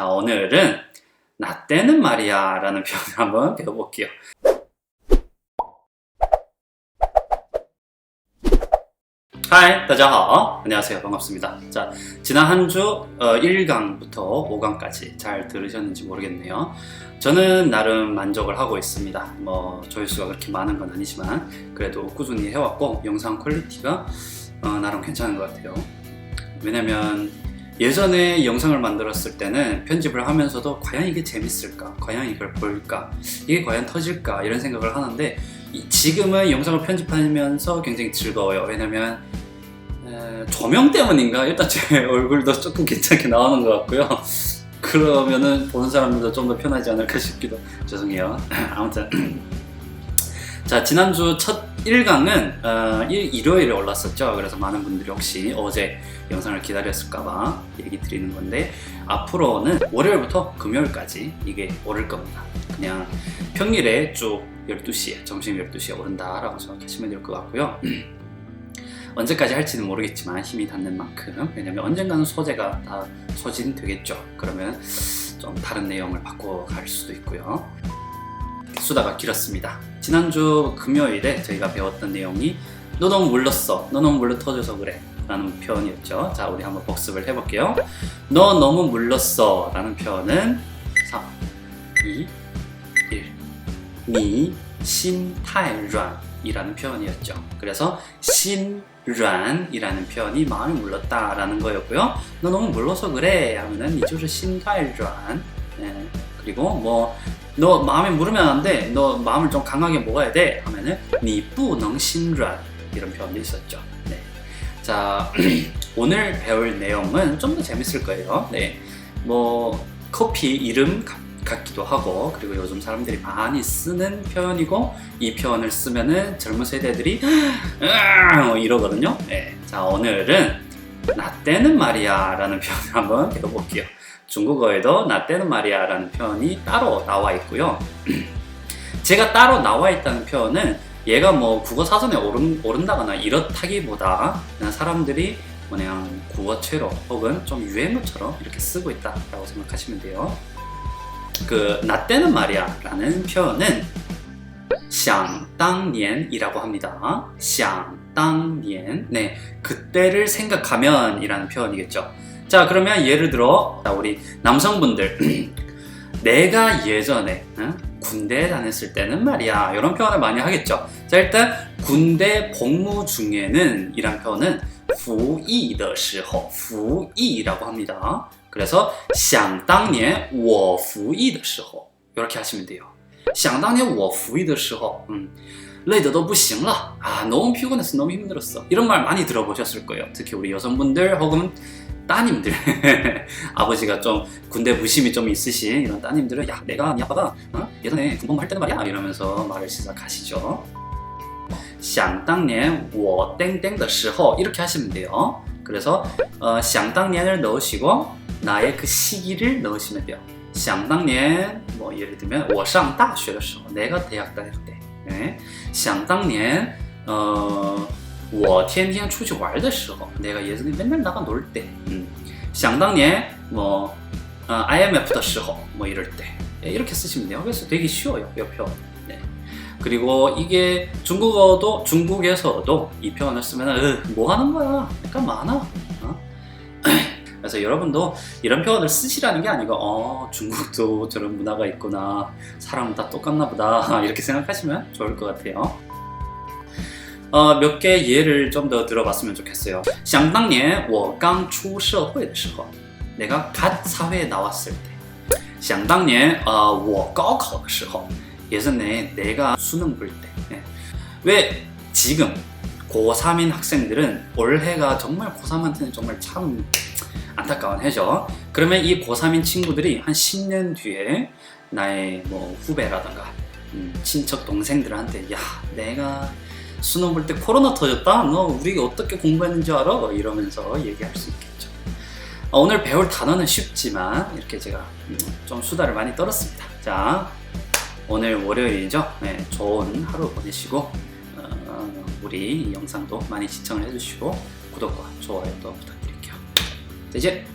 자, 오늘은 나 때는 말이야 라는 표현을 한번 배워볼게요. 하이, 大家好. 안녕하세요. 반갑습니다. 자, 지난 한 주 어, 1강부터 5강까지 잘 들으셨는지 모르겠네요. 저는 나름 만족을 하고 있습니다. 뭐 조회수가 그렇게 많은 건 아니지만 그래도 꾸준히 해왔고 영상 퀄리티가 어, 나름 괜찮은 것 같아요. 왜냐면 예전에 영상을 만들었을 때는 편집을 하면서도 과연 이게 재밌을까? 과연 이걸 볼까? 이게 과연 터질까? 이런 생각을 하는데 이- 지금은 영상을 편집하면서 굉장히 즐거워요. 왜냐면 에, 조명 때문인가? 일단 제 얼굴도 조금 괜찮게 나오는 것 같고요. 그러면은 보는 사람들도 좀 더 편하지 않을까 싶기도 죄송해요. 아무튼 자 지난주 첫 1강은 어, 일, 일요일에 올랐었죠. 그래서 많은 분들이 혹시 어제 영상을 기다렸을까봐 얘기 드리는 건데 앞으로는 월요일부터 금요일까지 이게 오를 겁니다. 그냥 평일에 쭉 12시에 점심 12시에 오른다라고 생각하시면 될 것 같고요. 언제까지 할지는 모르겠지만 힘이 닿는 만큼 왜냐면 언젠가는 소재가 다 소진되겠죠. 그러면 좀 다른 내용을 바꿔갈 수도 있고요. 수다가 길었습니다. 지난주 금요일에 저희가 배웠던 내용이 너 너무 물렀어. 너 너무 물러 터져서 그래. 라는 표현이었죠. 자, 우리 한번 복습을 해볼게요. 너 너무 물렀어. 라는 표현은 3, 2, 1. 니 신 타이 란 이라는 표현이었죠. 그래서 신 란이라는 표현이 마음이 물렀다 라는 거였고요. 너 너무 물러서 그래 하면은 이조스 신타이란 네. 그리고 뭐 너 마음에 물으면 안 돼. 너 마음을 좀 강하게 먹어야 돼. 하면은 니不能 신란 이런 표현도 있었죠. 네. 자 오늘 배울 내용은 좀 더 재밌을 거예요. 네. 뭐 커피 이름 같- 같기도 하고 그리고 요즘 사람들이 많이 쓰는 표현이고 이 표현을 쓰면은 젊은 세대들이! 뭐 이러거든요. 네. 자 오늘은 나 때는 말이야 라는 표현을 한번 배워볼게요. 중국어에도 나 때는 말이야라는 표현이 따로 나와 있고요. 제가 따로 나와 있다는 표현은 얘가 뭐 국어 사전에 오른, 오른다거나 이렇다기보다 그냥 사람들이 그냥 구어체로 혹은 좀 유행어처럼 이렇게 쓰고 있다라고 생각하시면 돼요. 그 나 때는 말이야라는 표현은 想当年이라고 합니다. 想当年 네, 그때를 생각하면이라는 표현이겠죠. 자, 그러면 예를 들어 자, 우리 남성분들 내가 예전에 응? 군대에 다녔을 때는 말이야 이런 표현을 많이 하겠죠. 자, 일단 군대 복무 중에는 이란 표현은 服役的时候 服役라고 합니다. 그래서 想当年我服役的时候 이렇게 하시면 돼요. 想当年我服役的时候 음, 累得都不行了. 아, 너무 피곤했어. 너무 힘들었어. 이런 말 많이 들어보셨을 거예요. 특히 우리 여성분들 혹은 따님들 아버지가 좀 군대 무심이 좀 있으신 이런 따님들은 야 내가 네 아빠가 어? 예전에 군복무 할 때는 말이야 이러면서 말을 시작하시죠 想当年我땡땡的时候 이렇게 하시면 돼요 그래서 어, 想当年을 넣으시고 나의 그 시기를 넣으시면 돼요 想当年뭐 예를 들면 我上大学的时候 내가 대학 다닐 때 네. 想当年 어, 我天天出去玩的时候 내가 예전에 맨날 나가 놀 때. 음. 想当年 뭐 어, IMF 的时候 뭐 이럴 때 예, 이렇게 쓰시면 돼요. 그래서 되게 쉬워요. 이 표현. 네. 그리고 이게 중국어도 중국에서도 이 표현을 쓰면 뭐 하는 거야? 약간 많아. 어? 그래서 여러분도 이런 표현을 쓰시라는 게 아니고 어 중국도 저런 문화가 있구나 사람은 다 똑같나 보다 이렇게 생각하시면 좋을 것 같아요. 어, 몇 개 예를 좀 더 들어봤으면 좋겠어요. 想当年我刚出社会的时候 내가 갓 사회에 나왔을 때. 想当年 어, 我高考的时候 예전에 내가 수능 볼 때. 예. 왜 지금 고3인 학생들은 올해가 정말 고3한테는 정말 참 안타까운 해죠. 그러면 이 고3인 친구들이 한 10년 뒤에 나의 뭐 후배라든가 음, 친척 동생들한테 야 내가 수능 볼 때 코로나 터졌다? 너 우리가 어떻게 공부했는지 알아? 이러면서 얘기할 수 있겠죠. 어, 오늘 배울 단어는 쉽지만 이렇게 제가 음, 좀 수다를 많이 떨었습니다. 자, 오늘 월요일이죠. 네, 좋은 하루 보내시고 어, 우리 이 영상도 많이 시청을 해주시고 구독과 좋아요도 부탁드릴게요. 자, 이제